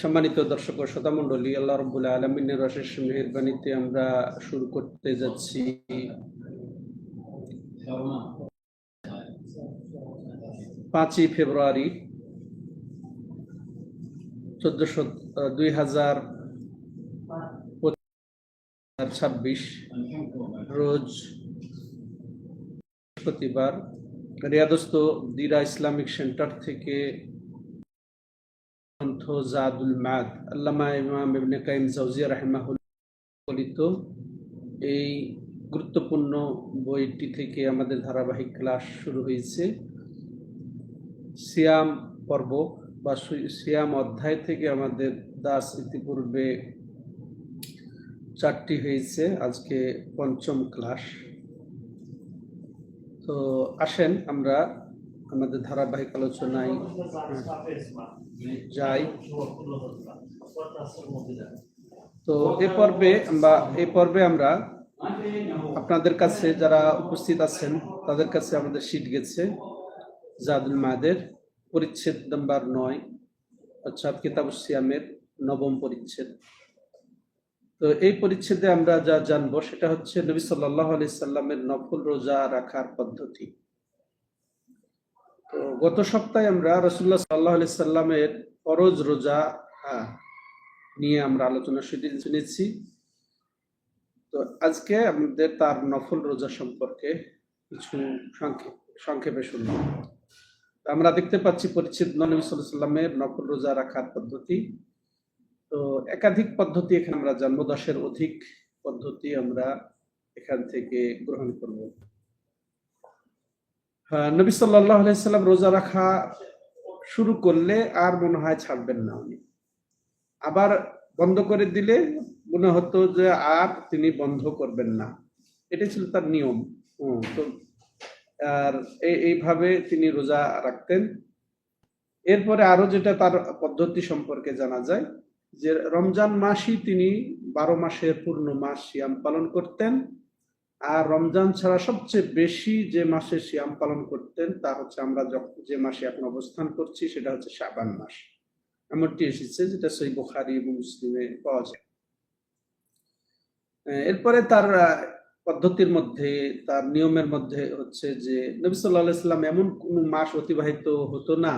সম্মানিত দর্শক ও শ্রোতামণ্ডলী, আল্লাহ রব্বুল্লাহ আলমিনের অশেষ মেহরবানিতে আমরা শুরু করতে যাচ্ছি। পাঁচই ফেব্রুয়ারি, চোদ্দশো দুই হাজার ছাব্বিশ, রোজ বৃহস্পতিবার। রিয়াদস্ত দিরা ইসলামিক সেন্টার থেকে গ্রন্থ জাদুল মাদ, আল্লামা ইমাম ইবনে কাইম জাউজিয়া রাহিমাহুল্লিত এই গুরুত্বপূর্ণ বইটি থেকে আমাদের ধারাবাহিক ক্লাস শুরু হয়েছে। সিয়াম পর্ব বা সিয়াম অধ্যায় থেকে আমাদের দাস ইতিপূর্বে চারটি হয়েছে। আজকে পঞ্চম ক্লাস। তো আসেন, আমরা আমাদের ধারাবাহিক আলোচনায়, যাই। তো এ পর্বে আমরা, এ পর্বে আমরা আপনাদের কাছে যারা উপস্থিত আছেন, তাদের কাছে আমাদের শীট গেছে, জাদুল মাদের পরিচ্ছেদ নাম্বার নয়, অর্থাৎ কিতাব সিয়ামের নবম পরিচ্ছেদ। তো এই পরিচ্ছেদে আমরা যা জানব সেটা হচ্ছে নবী সাল্লাহ আলি সাল্লামের নফল রোজা রাখার পদ্ধতি। তো গত সপ্তাহে আমরা রসুল্লাহ সাল্লাহ আলি সাল্লামের ফরজ রোজা নিয়ে আমরা আলোচনা শুনে- শুনেছি। তো আজকে আমাদের তার নফল রোজা সম্পর্কে কিছু সংক্ষেপ সংক্ষেপে শুনব। আমরা দেখতে পাচ্ছি পরিচ্ছেদ নবী সাল্লাহ সাল্লামের নফল রোজা রাখার পদ্ধতি। তো একাধিক পদ্ধতি এখানে আমরা জানব দশের অধিক পদ্ধতি আমরা এখান থেকে গ্রহণ করব। নবী সাল্লাহ সাল্লাম রোজা রাখা শুরু করলে আর মনে হয় ছাড়বেন না উনি। আবার বন্ধ করে দিলে মনে হতো যে আর তিনি বন্ধ করবেন না। এটাই ছিল তার নিয়ম। হুম, তো আর এইভাবে তিনি রোজা রাখতেন। এরপরে আরও যেটা তার পদ্ধতি সম্পর্কে জানা যায় যে রমজান মাসই তিনি বারো মাসের পূর্ণ মাস সিয়াম পালন করতেন, আর রমজান ছাড়া সবচেয়ে বেশি যে মাসে সিয়াম পালন করতেন, তা হচ্ছে আমরা যে মাসে এখন অবস্থান করছি, সেটা হচ্ছে শাবান মাস। এমনটি এসেছে যেটা সই বুখারি এবং মুসলিমে পাওয়া যায়। এরপরে তার পদ্ধতির মধ্যে, তার নিয়মের মধ্যে হচ্ছে যে, নবী সাল্লাহ ইসলাম এমন কোন মাস অতিবাহিত হতো না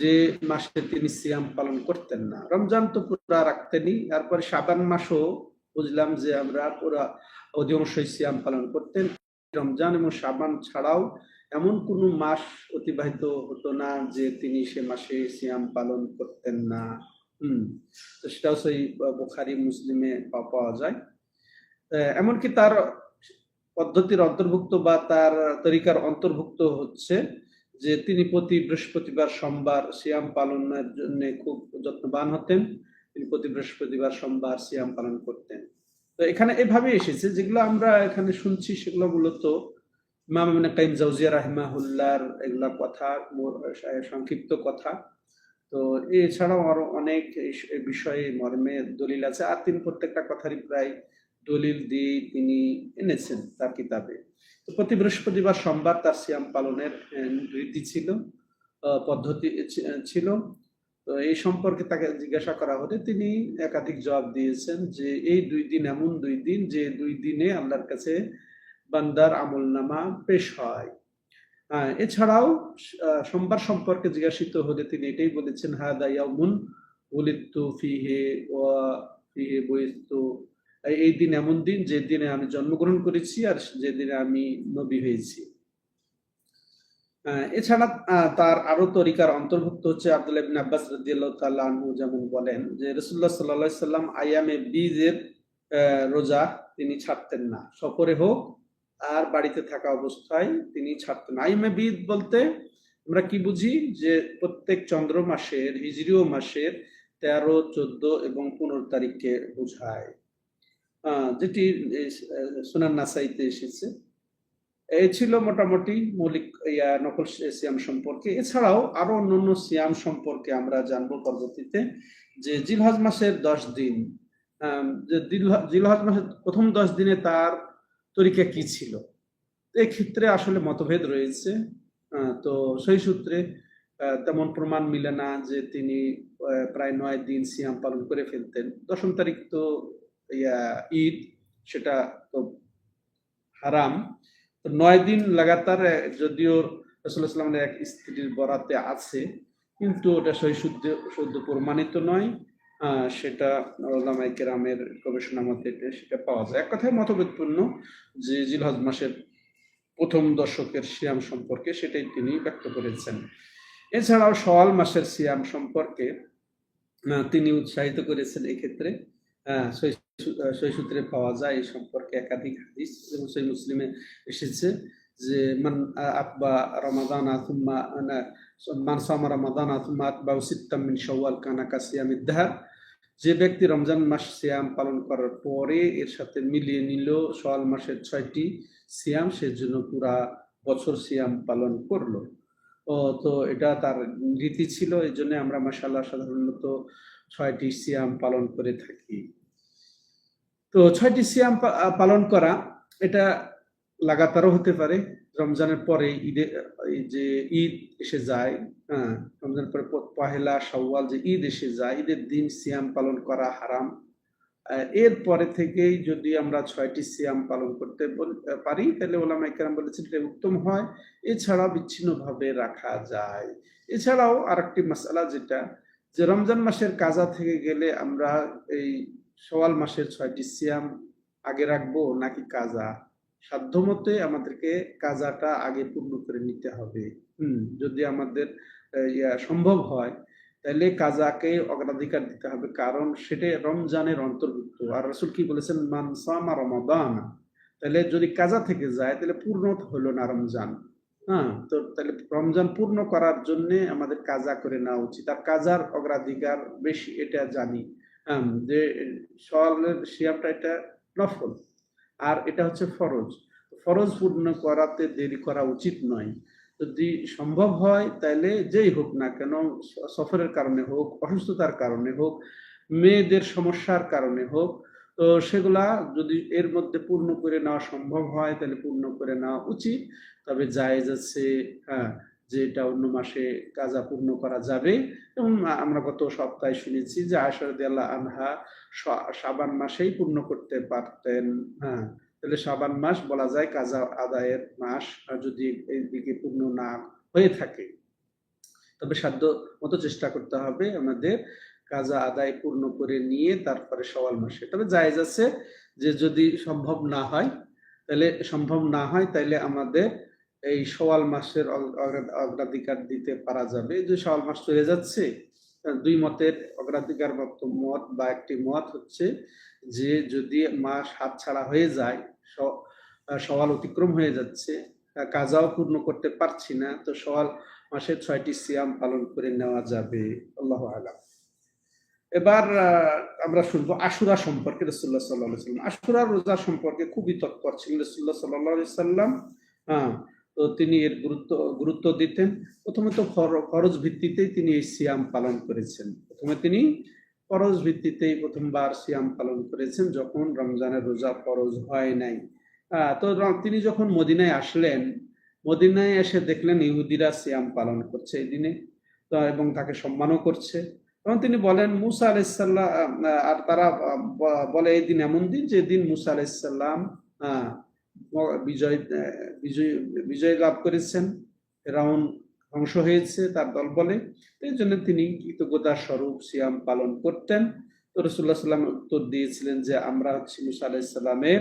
যে মাসে তিনি সিয়াম পালন করতেন না। রমজান তো পুরা রাখতেনই, তারপরে সাবান মাসও বুঝলাম যে আমরা পুরা অধিকাংশই সিয়াম পালন করতেন। রমজান এবং সাবান ছাড়াও এমন কোনো মাস অতিবাহিত হতো না যে তিনি সে মাসে সিয়াম পালন করতেন না। হুম, তো সেটাও সেই বোখারি, মুসলিমে পাওয়া যায়। এমনকি তার পদ্ধতির অন্তর্ভুক্ত বা তার তরিকার অন্তর্ভুক্ত হচ্ছে যে তিনি প্রতি বৃহস্পতিবার সোমবার সিয়াম পালনের জন্য খুব যত্নবান হতেন। তিনি প্রতি বৃহস্পতিবার সোমবার সিয়াম পালন করতেন। তো এখানে এভাবে এসেছে, যেগুলো আমরা এখানে শুনছি সেগুলো মূলত রাহিমাহুল্লাহর এগুলা কথা সংক্ষিপ্ত কথা। তো এছাড়াও আরও অনেক বিষয়ে মর্মে দলিল আছে। আর তিনি প্রত্যেকটা কথারই প্রায় দলিল দিয়ে তিনি এনেছেন তার কিতাবে। তো প্রতি বৃহস্পতিবার সোমবার তার সিয়াম পালনের রীতি ছিল পদ্ধতি ছিল। তো এই সম্পর্কে তাকে জিজ্ঞাসা করা হলে তিনি একাধিক জবাব দিয়েছেন যে, এই দুই দিন এমন দুই দিন যে, দুই দিনে আল্লাহর কাছে বান্দার আমল নামা পেশ হয়। এছাড়াও সোমবার সম্পর্কে জিজ্ঞাসিত হলে তিনি এটাই বলেছেন, হাদা ইয়াউমুন উলিদতু ফিহে ওয়া ফিহে বইস্তু এই- দিন এমন দিন যে দিনে আমি জন্মগ্রহণ করেছি আর যে দিনে আমি নবী হয়েছি। এছাড়া তার আরও তরিকার অন্তর্ভুক্ত হচ্ছে আব্দুল্লাহ ইবনে আব্বাস রাদিয়াল্লাহু আনহু যেমন বলেন যে রাসূলুল্লাহ সাল্লাল্লাহু আলাইহি সাল্লাম আইয়ামে বীজের রোজা তিনি ছাড়তেন না। সফরে হোক আর বাড়িতে থাকা অবস্থায় তিনি ছাড়তেন। আইয়ামে বীজ বলতে আমরা কি বুঝি? যে প্রত্যেক চন্দ্র মাসের, হিজরিও মাসের তেরো, চোদ্দ এবং পনেরো তারিখকে বোঝায়। যেটি সুনান নাসাইতে এসেছে। এই ছিল মোটামুটি মৌলিক, ইয়া, নকল সিয়াম সম্পর্কে। এছাড়াও আরও অন্যান্য সিয়াম সম্পর্কে আমরা জানব পরবর্তীতে যে জিলহজ মাসের দশ দিন যে জিলহজ মাসের প্রথম দশ দিনে তার তরিকা কি ছিল? এক্ষেত্রে আসলে মতভেদ রয়েছে। তো সেই সূত্রে তেমন প্রমাণ মিলে না যে তিনি প্রায় নয় দিন সিয়াম পালন করে ফেলতেন। দশম তারিখ তো ঈদ সেটা তো হারাম। তো নয় দিন লাগাতার যদিও রসুল্লাহ এক স্ত্রীর বরাতে আছে কিন্তু ওটা সহি শুদ্ধ শুদ্ধ প্রমাণিত নয়। সেটা ওলামাই কেরামের গবেষণা মতে সেটা পাওয়া যায়। এক কথায় মতভেদপূর্ণ যে জিলহজ মাসের প্রথম দশকের সিয়াম সম্পর্কে সেটাই তিনি ব্যক্ত করেছেন। এছাড়াও সওয়াল মাসের সিয়াম সম্পর্কে আহ, তিনি উৎসাহিত করেছেন এক্ষেত্রে আহ, সহি সু- আহ, সহি সূত্রে পাওয়া যায় এই সম্পর্কে একাধিক হাদিস। এবং সেই মুসলিমে এসেছে যে মান আতবা রমাদান আতুম্মা মান সামা রমাদান আতুম্মা আতবা সিত্তাম মিন শাওয়াল কানা কাসিয়ামিদ দাহর। যে ব্যক্তি রমজান মাস সিয়াম পালন করার পরে এর সাথে মিলিয়ে নিল সওয়াল মাসের ছয়টি সিয়াম সেজন্য পুরা বছর সিয়াম পালন করল। ও তো এটা তার রীতি ছিল এই জন্য আমরা মাসাল্লাহ সাধারণত ছয়টি সিয়াম পালন করে থাকি। তো ছয়টি সিয়াম পালন করা, এটা লাগাতারও হতে পারে। রমজানের পরে ঈদে যে ঈদ এসে যায় হ্যাঁ রমজানের পরে পহেলা সওয়াল যে ঈদ এসে যায়, ঈদের দিন সিয়াম পালন করা হারাম। এর পরে থেকেই যদি আমরা ছয়টি সিয়াম পালন করতে পারি, তাহলে ওলামা ইকরাম বলেছেন এটা উত্তম হয়। এছাড়া বিচ্ছিন্নভাবে রাখা যায়। এছাড়াও আরেকটি মাসালা যেটা, যে রমজান মাসের কাজা থেকে গেলে আমরা এই সওয়াল মাসের ছয়টি সিয়াম আগে রাখব নাকি কাজা? সাধ্যমতে আমাদেরকে কাজাটা আগে পূর্ণ করে নিতে হবে। হুম, যদি আমাদের সম্ভব হয় তাহলে কাজাকে অগ্রাধিকার দিতে হবে, কারণ সেটা রমজানের অন্তর্ভুক্ত। আর রসুল কি বলেছেন? মানসামা রমাদান। তাহলে যদি কাজা থেকে যায় তাহলে পূর্ণ হলো না রমজান। হ্যাঁ তো তাহলে রমজান পূর্ণ করার জন্যে আমাদের কাজা করে নেওয়া উচিত। আর কাজার অগ্রাধিকার বেশি, এটা জানি। যে সওয়ালের সিয়ামটা এটা নফল। আর এটা হচ্ছে ফরজ। ফরজ পূর্ণ করাতে দেরি করা উচিত নয়। যদি সম্ভব হয় তাহলে যেই হোক না কেন, সফরের কারণে হোক, অসুস্থতার কারণে হোক, মেয়েদের সমস্যার কারণে হোক, তো সেগুলা যদি এর মধ্যে পূর্ণ করে নেওয়া সম্ভব হয় তাহলে পূর্ণ করে নেওয়া উচিত। তবে জায়েজ আছে হ্যাঁ যে এটা অন্য মাসে কাজা পূর্ণ করা যাবে। এবং আমরা গত সপ্তাহে শুনেছি যে আয়সারদ আল্লাহ আনহা শাবান মাসেই পূর্ণ করতে পারতেন। হ্যাঁ তাহলে সাবান মাস বলা যায় কাজা আদায়ের মাস যদি এই দিকে পূর্ণ না হয়ে থাকে। তবে সাধ্য মতো চেষ্টা করতে হবে আমাদের কাজা আদায় পূর্ণ করে নিয়ে তারপরে সওয়াল মাসে। তবে জায়েজ আছে যে যদি সম্ভব না হয়, তাহলে সম্ভব না হয় তাহলে আমাদের এই সওয়াল মাসের অগ্রাধিকার দিতে পারা যাবে। যে সওয়াল মাস চলে যাচ্ছে দুই মতের অগ্রাধিকার মত মত বা একটি মত হচ্ছে যে, যদি মাস হাত ছাড়া হয়ে যায় সওয়াল অতিক্রম হয়ে যাচ্ছে কাজাও পূর্ণ করতে পারছি না, তো সওয়াল মাসের ছয়টি সিয়াম পালন করে নেওয়া যাবে। আল্লাহ আলাম। এবার আমরা শুনব আশুরা সম্পর্কে রসুল্লাহ সাল্লাহ সাল্লাম আশুরা রোজা সম্পর্কে খুবই তৎপর ছিলেন রসুল্লাহ সাল্লাহ সাল্লাম হ্যাঁ তো তিনি এর গুরুত্ব গুরুত্ব দিতেন। প্রথমে তো ফরজ ভিত্তিতেই তিনি এই সিয়াম পালন করেছেন। প্রথমে তিনি ফরজ ভিত্তিতেই প্রথমবার সিয়াম পালন করেছেন, যখন রমজানের রোজা ফরজ হয় নাই। তো তিনি যখন মদিনায় আসলেন, মদিনায় এসে দেখলেন ইহুদিরা সিয়াম পালন করছে এই দিনে এবং তাকে সম্মানও করছে। তখন তিনি বলেন, মুসা আলাইসাল্লাম আর তারা বলে এই দিন এমন দিন যে দিন মুসা আলাইসাল্লাম বিজয় বিজয় বিজয় লাভ করেছেন। রাউন ধ্বংস হয়েছে তার দল বলে এই জন্য তিনি কৃতজ্ঞতার স্বরূপ সিয়াম পালন করতেন। তো রসুল্লাহ সাল্লাম উত্তর দিয়েছিলেন যে, আমরা হচ্ছি মুসা আলাইসাল্লামের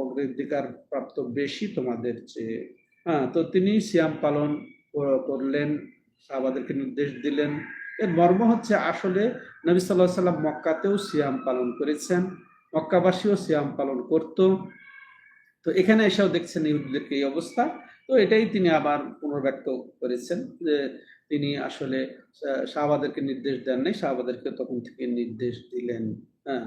অগ্রাধিকার প্রাপ্ত বেশি তোমাদের চেয়ে। হ্যাঁ তো তিনি সিয়াম পালন করলেন, সাহাবাদেরকে নির্দেশ দিলেন। এর মর্ম হচ্ছে আসলে নবী সাল্লাহ সাল্লাম মক্কাতেও সিয়াম পালন করেছেন। মক্কাবাসীও সিয়াম পালন করত। তো এখানে এসেও দেখছেন ইহুদিদেরকে এই অবস্থা। তো এটাই তিনি আবার পুনর্ব্যক্ত করেছেন যে তিনি আসলে শাহবাদেরকে নির্দেশ দেন নাই, শাহবাদেরকে তখন থেকে নির্দেশ দিলেন। হ্যাঁ।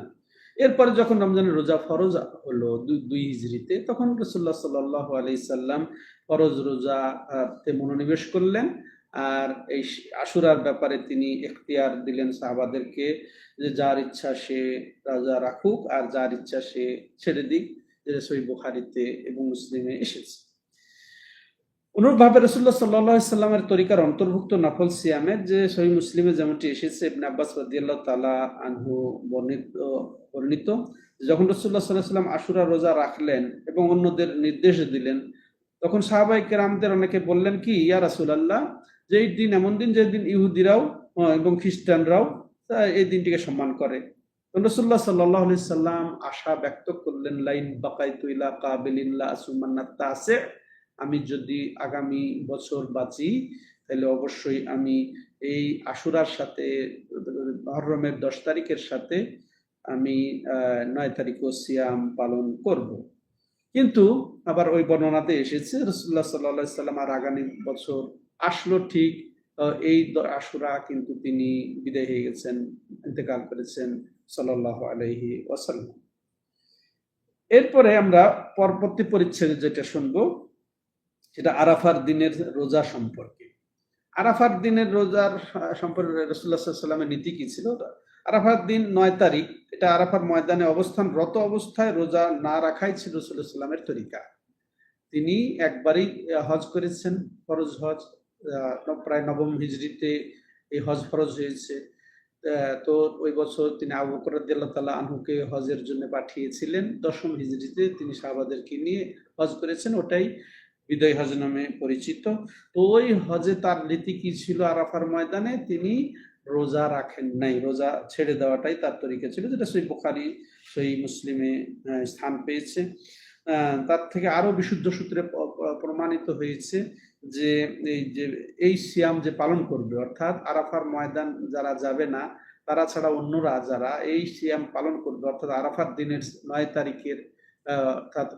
এরপরে যখন রমজানের রোজা ফরজ হলো দুই হিজড়িতে, তখন রসুল্লাহ সাল্লাহ আলি সাল্লাম ফরজ রোজা তে মনোনিবেশ করলেন। আর এই আশুরার ব্যাপারে তিনি এখতিয়ার দিলেন সাহাবাদেরকে যে যার ইচ্ছা সে রাজা রাখুক, আর যার ইচ্ছা সে ছেড়ে দিক। যেটা সই বুখারিতে এবং মুসলিমে এসেছে। অনুরূপভাবে রসুল্লাহ সাল্লাহ সাল্লামের তরিকার অন্তর্ভুক্ত নফল সিয়ামের যে সহি মুসলিমে যেমনটি এসেছে, ইবনে আব্বাস রাদিয়াল্লাহু তাআলা আনহু বর্ণিত বর্ণিত যখন রসুল্লাহ সাল্লাহ সাল্লাম আশুরা রোজা রাখলেন এবং অন্যদের নির্দেশ দিলেন, তখন সাহাবাই কেরামদের অনেকে বললেন কি, ইয়া রাসূলুল্লাহ যে এই দিন এমন দিন যে দিন ইহুদিরাও এবং খ্রিস্টানরাও এই দিনটিকে সম্মান করে। রসুল্লাহ সাল্লাহ সাল্লাম আশা ব্যক্ত করলেন, লাইন কাবিলিল্লা আসুমান্নাত তাসে আমি যদি আগামী বছর বাঁচি, তাহলে অবশ্যই আমি এই আশুরার সাথে, মহরমের দশ তারিখের সাথে আমি নয় তারিখও সিয়াম পালন করব। কিন্তু আবার ওই বর্ণনাতে এসেছে, রসুল্লাহ সাল্লাহ সাল্লাম আর আগামী বছর আসলো ঠিক এই আশুরা কিন্তু তিনি বিদায় হয়ে গেছেন, ইন্তেকাল করেছেন। সাল্লাহ আলহি ওয়াসাল্লাম। এরপরে আমরা পরবর্তী পরিচ্ছেদে যেটা শুনব, সেটা আরাফার দিনের রোজা সম্পর্কে। আরাফার দিনের রোজার সম্পর্কে রসুল্লাহ সাল্লামের নীতি কি ছিল? আরাফার দিন নয় তারিখ, এটা আরাফার ময়দানে অবস্থানরত অবস্থায় রোজা না রাখাই ছিল রসুল্লাহ সাল্লামের তরিকা। তিনি একবারই হজ করেছেন, ফরজ হজ প্রায় নবম হিজড়িতে এই হজ ফরজ হয়েছে। তো ওই বছর তিনি আবু বকর রাদিয়াল্লাহু তাআলা আনহুকে হজের জন্য পাঠিয়েছিলেন। দশম হিজড়িতে তিনি সাহাবাদেরকে নিয়ে হজ করেছেন। ওটাই বিদয় হজ নামে পরিচিত। তো ওই হজে তার নীতি কি ছিল আরাফার ময়দানে? তিনি রোজা রাখেন নাই। রোজা ছেড়ে দেওয়াটাই তার তরিকা ছিল, যেটা সেই বুখারি, সেই মুসলিমে স্থান পেয়েছে। তার থেকে আরও বিশুদ্ধ সূত্রে প্রমাণিত হয়েছে যে এই যে, এই সিয়াম যে পালন করবে, অর্থাৎ আরাফার ময়দান যারা যাবে না, তারা ছাড়া অন্যরা যারা, এই সিয়াম পালন করবে, অর্থাৎ আরাফার দিনের নয় তারিখের অর্থাৎ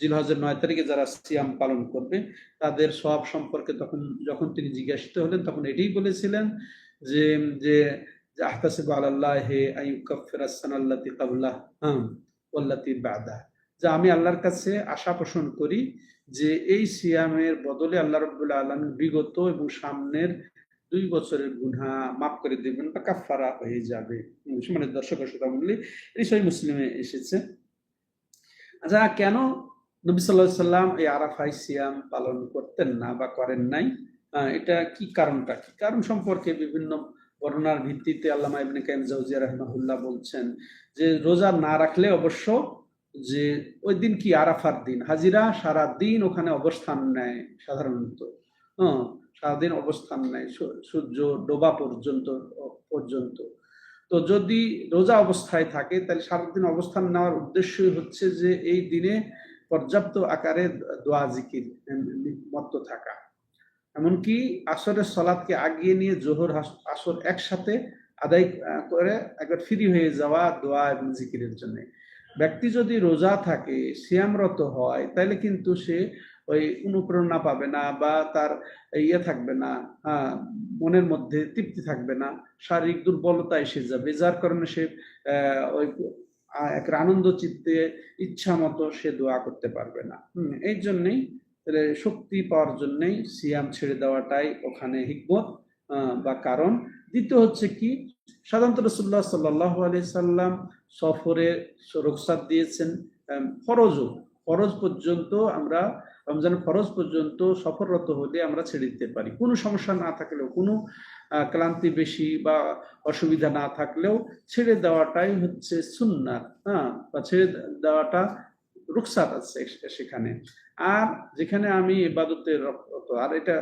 জিলহজের নয় তারিখে যারা সিয়াম পালন করবে, তাদের সব সম্পর্কে তখন, যখন তিনি জিজ্ঞাসিত হলেন, তখন এটাই বলেছিলেন যে যে আহতাসিবু আলাল্লাহ হে আইয়ুকাফির আসানাল্লাতি কাবলা হাম ওয়াল্লাতি বাদা যে আমি আল্লাহর কাছে আশা পোষণ করি যে এই সিয়ামের বদলে আল্লাহ রব্বুল্লাহ আলম বিগত এবং সামনের দুই বছরের গুনহা মাফ করে দেবেন বা কাফারা হয়ে যাবে। মানে দর্শক শ্রোতা এই সহি মুসলিমে এসেছে। আচ্ছা কেন নবী সাল্লাহ সাল্লাম এই আরাফাই সিয়াম পালন করতেন না বা করেন নাই? এটা কি কারণটা? কি কারণ সম্পর্কে বিভিন্ন বর্ণনার ভিত্তিতে আল্লামা ইবনে কাইম জাউজিয়া রাহমাহুল্লাহ বলছেন যে রোজা না রাখলে অবশ্য যে ওই দিন কি আরাফার দিন? হাজিরা সারা দিন ওখানে অবস্থান নেয় সাধারণত। হ্যাঁ সারাদিন অবস্থান নেয় সূর্য ডোবা পর্যন্ত পর্যন্ত। তো যদি রোজা অবস্থায় থাকে, তাহলে সারাদিন অবস্থান নেওয়ার উদ্দেশ্যই হচ্ছে যে এই দিনে পর্যাপ্ত আকারে দোয়া, জিকির মত্ত থাকা। এমনকি আসরের সলাদকে আগিয়ে নিয়ে জোহর আসর একসাথে আদায় করে একবার ফ্রি হয়ে যাওয়া দোয়া এবং জিকিরের জন্য। ব্যক্তি যদি রোজা থাকে, সিয়ামরত হয় তাহলে কিন্তু সে ওই অনুপ্রেরণা পাবে না বা তার ইয়ে থাকবে না মনের মধ্যে তৃপ্তি থাকবে না, শারীরিক দুর্বলতা এসে যাবে। যার কারণে সে ওই এক আনন্দ চিত্তে, ইচ্ছা মতো সে দোয়া করতে পারবে না। এই জন্যেই শক্তি পাওয়ার জন্যেই সিয়াম ছেড়ে দেওয়াটাই ওখানে হিকমত বা কারণ। দ্বিতীয় হচ্ছে কি? সাধারণত রসুল্লাহ সাল্লাহ আলি সাল্লাম সফরে রোকসাত দিয়েছেন। ফরজও, ফরজ পর্যন্ত আমরা, রমজানের ফরজ পর্যন্ত সফররত হলে আমরা ছেড়ে দিতে পারি। কোনো সমস্যা না থাকলেও, কোনো ক্লান্তি বেশি বা অসুবিধা না থাকলেও ছেড়ে দেওয়াটাই হচ্ছে সুন্নাত হ্যাঁ বা ছেড়ে দেওয়াটা রুকসাত আছে সেখানে। আর যেখানে আমি ইবাদতে আর এটা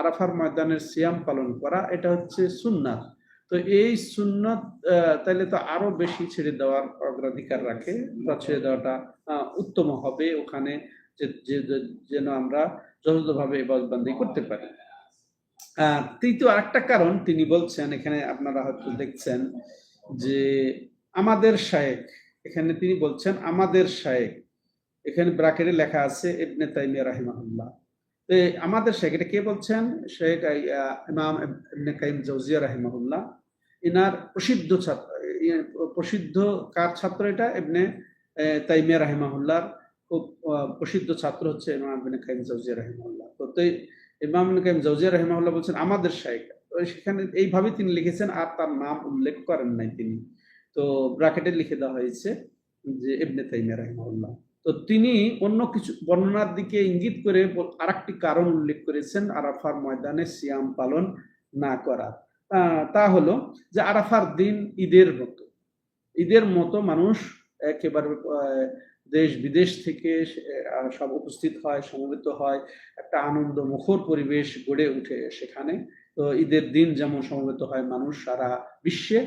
আরাফার ময়দানের সিয়াম পালন করা, এটা হচ্ছে সুন্নাত। তো এই সুন্নত তাইলে তো আরও বেশি ছেড়ে দেওয়ার অগ্রাধিকার রাখে, বা ছেড়ে দেওয়াটা উত্তম হবে ওখানে যেন আমরা যথাযথভাবে ইবাদতবন্দি করতে পারি। তৃতীয় আরেকটা কারণ তিনি বলছেন, এখানে আপনারা হয়তো দেখছেন যে আমাদের শায়েক এখানে তিনি বলছেন আমাদের শায়েক এখানে ব্রাকেটে লেখা আছে ইবনে তাইমিয়া রাহিমাহুল্লাহ। তো আমাদের শেখ এটা কে বলছেন? শেখ ইমাম ইবনে কাইম জৌজিয়া রাহিমাহুল্লাহ। ইনার প্রসিদ্ধ ছাত্র প্রসিদ্ধ কার ছাত্র এটা? আহ, তাইমিয়া রাহিমাহুল্লাহর খুব প্রসিদ্ধ ছাত্র হচ্ছে ইমাম ইবনে কাইম জৌজিয়া রাহিমাহুল্লাহ। তো ইমাম ইবনে কাইম জৌজিয়া রাহিমাহুল্লাহ বলছেন আমাদের তো সেখানে এইভাবে তিনি লিখেছেন আর তার নাম উল্লেখ করেন নাই তিনি। তো ব্রাকেটে লিখে দেওয়া হয়েছে যে ইবনে তাইমিয়া রাহিমাহুল্লাহ। তো তিনি অন্য কিছু বর্ণনার দিকে ইঙ্গিত করে আর একটি কারণ উল্লেখ করেছেন আরাফার ময়দানে সিয়াম পালন না করার তা হলো যে আরাফার দিন ঈদের মতো। ঈদের মতো মানুষ একেবারে দেশ বিদেশ থেকে সব উপস্থিত হয়, সমবেত হয়, একটা আনন্দ মুখর পরিবেশ গড়ে উঠে সেখানে। তো ঈদের দিন যেমন সমবেত হয় মানুষ সারা বিশ্বে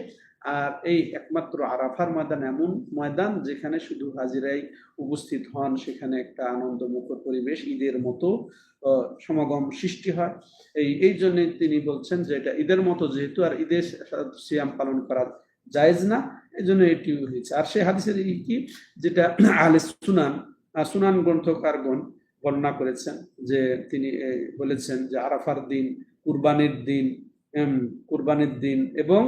আর এই একমাত্র আরাফার ময়দান এমন ময়দান যেখানে শুধু হাজিরাই উপস্থিত হন, সেখানে একটা আনন্দ মুখর পরিবেশ, ঈদের মতো সমাগম সৃষ্টি হয়। এই এই জন্য তিনি বলছেন যে এটা ঈদের মতো যেহেতু, আর ঈদের সিয়াম পালন করা জায়েজ না, এই জন্য এটি হয়েছে। আর সেই হাদিসের কি? যেটা আলে সুনান সুনান গ্রন্থকারগণ বর্ণনা করেছেন যে তিনি বলেছেন যে আরাফার দিন, কুরবানির দিন কুরবানির দিন এবং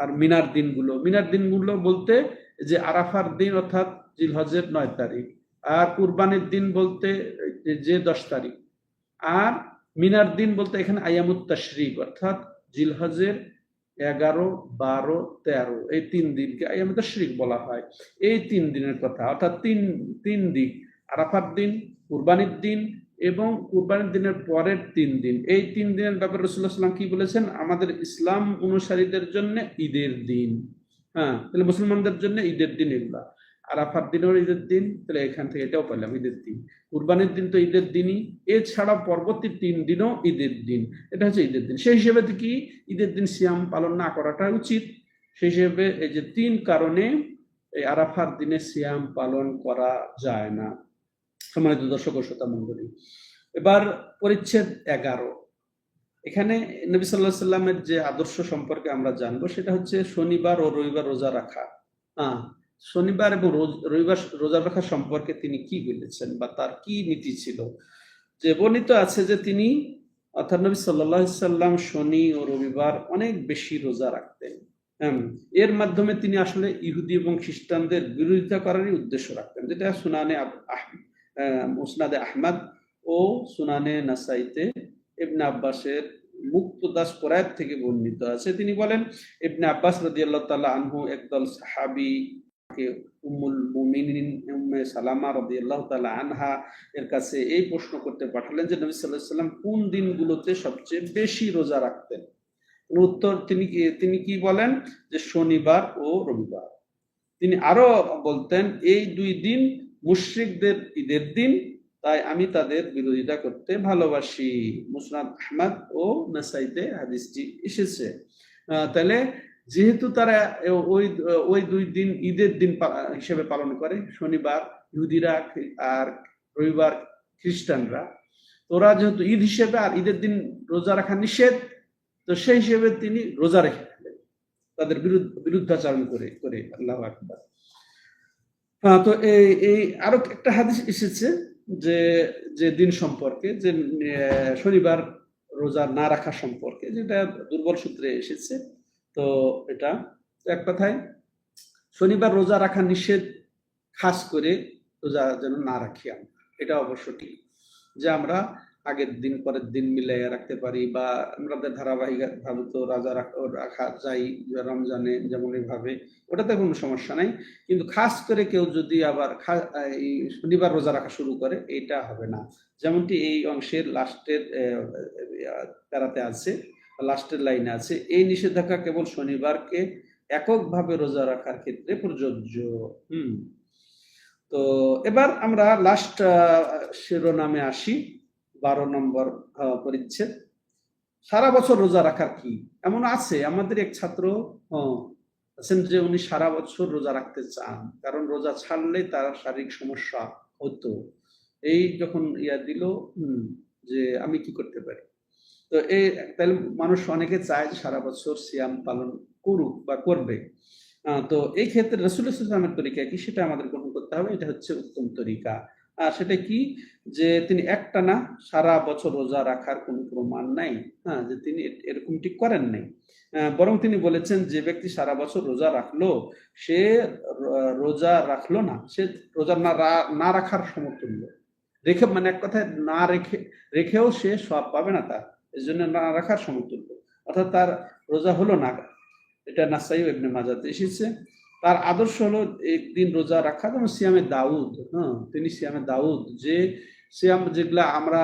আর মিনার দিনগুলো। মিনার দিনগুলো বলতে যে আরাফার দিন অর্থাৎ জিলহজের নয় তারিখ, আর কুরবানির দিন বলতে যে- দশ তারিখ, আর মিনার দিন বলতে এখানে আয়ামুত তাশরিক অর্থাৎ জিলহজের এগারো, বারো, তেরো, এই তিন দিনকে আয়ামুত তাশরিক বলা হয়। এই তিন দিনের কথা, অর্থাৎ তিন তিন দিক, আরাফার দিন, কুরবানির দিন এবং কুরবানির দিনের পরের তিন দিন। এই তিন দিনের ব্যাপারে রসুল্লাহ সাল্লাম কি বলেছেন? আমাদের ইসলাম অনুসারীদের জন্য ঈদের দিন। হ্যাঁ তাহলে মুসলমানদের জন্য ঈদের দিন এগুলা। আরাফার দিনও ঈদের দিন, তাহলে এখান থেকে এটাও পেলাম ঈদের দিন। কুরবানির দিন তো ঈদের দিনই এছাড়া পরবর্তী তিন দিনও ঈদের দিন। এটা হচ্ছে ঈদের দিন। সেই হিসেবে কি ঈদের দিন সিয়াম পালন না করাটা উচিত। সেই হিসেবে এই যে তিন কারণে এই আরাফার দিনে সিয়াম পালন করা যায় না। সম্মানিত দর্শক ও শ্রোতা মন্ডলী এবার পরিচ্ছেদ এগারো। এখানে নবী সাল্লাহ সাল্লামের যে আদর্শ সম্পর্কে আমরা জানব সেটা হচ্ছে শনিবার ও রবিবার রোজা রাখা। হ্যাঁ শনিবার এবং রবিবার রোজা রাখা সম্পর্কে তিনি কি বলেছেন বা তার কি নীতি ছিল? যে বর্ণিত আছে যে তিনি, অর্থাৎ নবী সাল্লাহ সাল্লাম শনি ও রবিবার অনেক বেশি রোজা রাখতেন। এর মাধ্যমে তিনি আসলে ইহুদি এবং খ্রিস্টানদের বিরোধিতা করারই উদ্দেশ্য রাখতেন, যেটা সুনানে মুসনাদে আহমদ ও সুনানে নাসাইতে ইবনে আব্বাসের মুক্তদাস কোরআত থেকে বর্ণিত আছে। তিনি বলেন, ইবনে আব্বাস রাদিয়াল্লাহু তাআলা আনহু একদল সাহাবী কে উম্মুল মুমিনিন উম্মে সালামা রাদিয়াল্লাহু তাআলা আনহা এর কাছে এই প্রশ্ন করতে পাঠালেন যে, নবী সাল্লাল্লাহু আলাইহি সাল্লাম কোন দিনগুলোতে সবচেয়ে বেশি রোজা রাখতেন? উত্তর তিনি তিনি কি বলেন যে, শনিবার ও রবিবার। তিনি আরও বলতেন, এই দুই দিন মুশরিকদের ঈদের দিন, তাই আমি তাদের বিরোধিতা করতে ভালোবাসি। মুসনাদ আহমদ ও নাসাইতে হাদিসটি এসেছে। তাহলে যেহেতু তারা ওই ওই দুই দিন ঈদের দিন হিসেবে পালন করে, শনিবার ইহুদিরা আর রবিবার খ্রিস্টানরা তোরা যেহেতু ঈদ হিসেবে আর ঈদের দিন রোজা রাখা নিষেধ, তো সেই হিসেবে তিনি রোজা রেখে তাদের বিরুদ্ধ, বিরুদ্ধাচরণ করে করে আল্লাহ আকবার। তো এই এই আরও একটা হাদিস এসেছে যে যে দিন সম্পর্কে, যে শনিবার রোজা না রাখা সম্পর্কে, যেটা দুর্বল সূত্রে এসেছে। তো এটা এক কথায়, শনিবার রোজা রাখা নিষেধ, খাস করে রোজা যেন না রাখি আমরা। এটা অবশ্য ঠিক যে আমরা আগের দিন পরের দিন মিলাইয়া রাখতে পারি বা আমরা আমাদের ধারাবাহিক ভাবে তো রাজা রাখা যায় রমজানে যেমন এইভাবে, ওটাতে কোনো সমস্যা নাই। কিন্তু খাস করে কেউ যদি আবার শনিবার রোজা রাখা শুরু করে, এটা হবে না। যেমনটি এই অংশের লাস্টের প্যারাতে আছে, লাস্টের লাইনে আছে, এই নিষেধাজ্ঞা কেবল শনিবারকে এককভাবে রোজা রাখার ক্ষেত্রে প্রযোজ্য। হুম। তো এবার আমরা লাস্ট শিরোনামে আসি। বারো নম্বর পরিচ্ছেদ। সারা বছর রোজা রাখার কি? এমন আছে, আমাদের এক ছাত্র আছেন যে উনি সারা বছর রোজা রাখতে চান, কারণ রোজা ছাড়লে তার শারীরিক সমস্যা হতো। এই যখন ইয়া দিল যে আমি কি করতে পারি? তো এই তাহলে মানুষ অনেকে চায় যে সারা বছর সিয়াম পালন করুক বা করবে। তো এই ক্ষেত্রে রসুল ইসলামের তরিকা কি? সেটা আমাদের গ্রহণ করতে হবে, এটা হচ্ছে উত্তম তরিকা। আর সেটা কি? যে তিনি একটানা সারা বছর রোজা রাখার কোনো প্রমাণ নাই। হ্যাঁ যে তিনি এ- এরকমটি করেন নাই। বরং তিনি বলেছেন যে ব্যক্তি সারা বছর রোজা রাখল, সে রোজা রাখল না, সে রোজা না না রাখার সমতুল্য। রেখে মানে এক কথায় না রেখে, রেখেও সে সব পাবে না তার। এই জন্য না রাখার সমতুল্য। অর্থাৎ তার রোজা হলো না। এটা নাসাই ইবনে মাজাতে এসেছে। তার আদর্শ হলো একদিন রোজা রাখা, যেমন সিয়ামে দাউদ হ্যাঁ তিনি সিয়ামে দাউদ, যে সিয়াম যেগুলা আমরা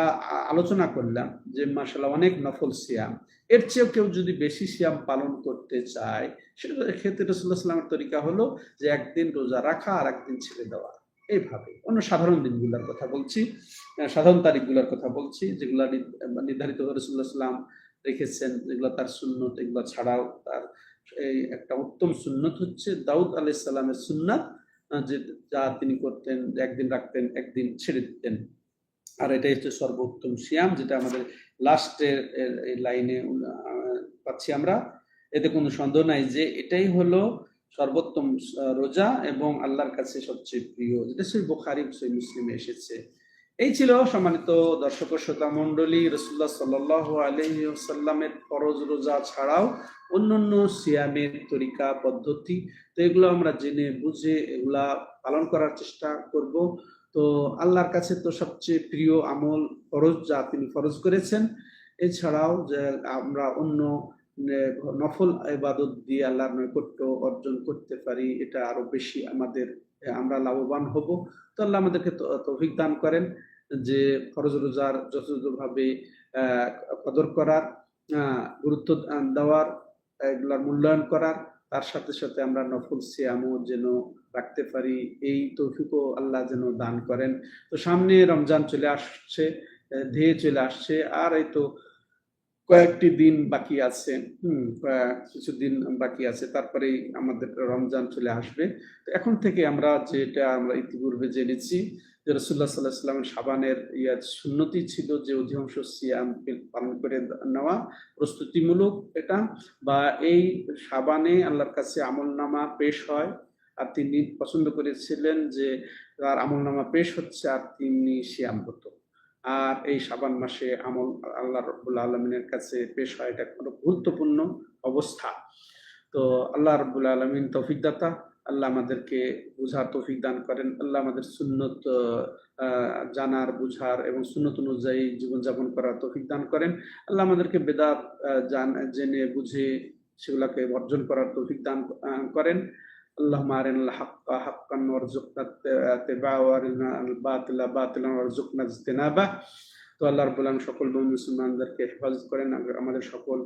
আলোচনা করলাম, যে মাসাল্লাহ অনেক নফল সিয়াম। এর চেয়েও কেউ যদি বেশি সিয়াম পালন করতে চায়, সেটা ক্ষেত্রে রসুল্লাহ সাল্লামের তরিকা হলো যে একদিন রোজা রাখা আর একদিন ছেড়ে দেওয়া। এইভাবে। অন্য সাধারণ দিনগুলোর কথা বলছি সাধারণ তারিখগুলোর কথা বলছি, যেগুলো নির্ধারিত রসুল্লাহ সাল্লাম রেখেছেন, যেগুলো তার শূন্য এগুলো ছাড়াও তার এই একটা উত্তম সুন্নত হচ্ছে দাউদ আলাহ সাল্লামের সুন্নাত যে যা তিনি করতেন, একদিন রাখতেন, একদিন ছেড়ে দিতেন। আর এটাই হচ্ছে সর্বোত্তম সিয়াম, যেটা আমাদের লাস্টের লাইনে পাচ্ছি আমরা। এতে কোনো সন্দেহ নাই যে এটাই হলো সর্বোত্তম রোজা এবং আল্লাহর কাছে সবচেয়ে প্রিয়। যেটা সেই বোখারি, সেই মুসলিমে এসেছে। এই ছিল সম্মানিত দর্শক শ্রোতা মন্ডলী রসুল্লাহ সাল্লাহ আলহিসাল্লামের ফরজ রোজা ছাড়াও অন্যান্য সিয়ামের তরিকা, পদ্ধতি। তো এগুলো আমরা জেনে বুঝে এগুলা পালন করার চেষ্টা করব। তো আল্লাহর কাছে তো সবচেয়ে প্রিয় আমল ফরজ যা তিনি ফরজ করেছেন। এছাড়াও যে আমরা অন্য নফল ইবাদত দিয়ে আল্লাহর নৈকট্য অর্জন করতে পারি, এটা আরও বেশি আমাদের, আমরা লাভবান হব। তো আল্লাহ আমাদেরকে তো- দান করেন। যে ফরজ রোজার যথাযথভাবে কদর করার গুরুত্ব দেওয়ার, এগুলার মূল্যায়ন করার, তার সাথে সাথে আমরা নফল সিয়ামও যেন রাখতে পারি, এই তৌফিকও আল্লাহ যেন দান করেন। তো সামনে রমজান চলে আসছে, ধেয়ে চলে আসছে, আর এই তো কয়েকটি দিন বাকি আছে, হুম, কয়েক- কিছুদিন বাকি আছে তারপরেই আমাদের রমজান চলে আসবে। তো এখন থেকে আমরা যেটা আমরা ইতিপূর্বে জেনেছি যে রসুল্লাহ সাল্লাহ সাল্লামের সাবানের ইয়া সুন্নতি ছিল যে অধিকাংশ সিয়াম পালন করে নেওয়া প্রস্তুতিমূলক এটা বা এই সাবানে আল্লাহর কাছে আমলনামা পেশ হয়। আর তিনি পছন্দ করেছিলেন যে তার আমলনামা পেশ হচ্ছে আর তিনি সিয়ামরত আর এই সাবান মাসে আমল আল্লাহ রব্বুল আলমিনের কাছে পেশ হয় এটা কোনো গুরুত্বপূর্ণ অবস্থা। তো আল্লাহ রব্বুল আলমিন তৌফিক দাতা। আল্লাহ আমাদেরকে বুঝার তৌফিক দান করেন। আল্লাহ আমাদের সুন্নত জানার, বুঝার এবং সুন্নত অনুযায়ী জীবনযাপন করার তৌফিক দান করেন। আল্লাহ আমাদেরকে বেদাত জান, জেনে, বুঝে সেগুলাকে বর্জন করার তৌফিক দান করেন। আল্লাহ মারেন হাক্কা হাক্কান ওয়ারজুকনা তো আল্লাহর বলান সকল মুসলমানদেরকে হেফাজত করেন। আমাদের সকল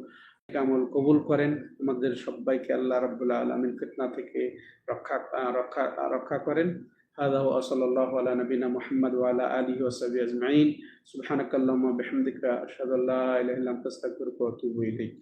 আমল কবুল করেন আমাদের সবাইকে আল্লাহ রাব্বুল আলামিন ফিতনা থেকে রক্ষা আহ, রক্ষা আহ, রক্ষা করেন هذا وصلى الله على نبينا محمد وعلى آله وصحبه أجمعين سبحانك اللهم وبحمدك أشهد أن لا إله إلا أنت أستغفرك وأتوب إليك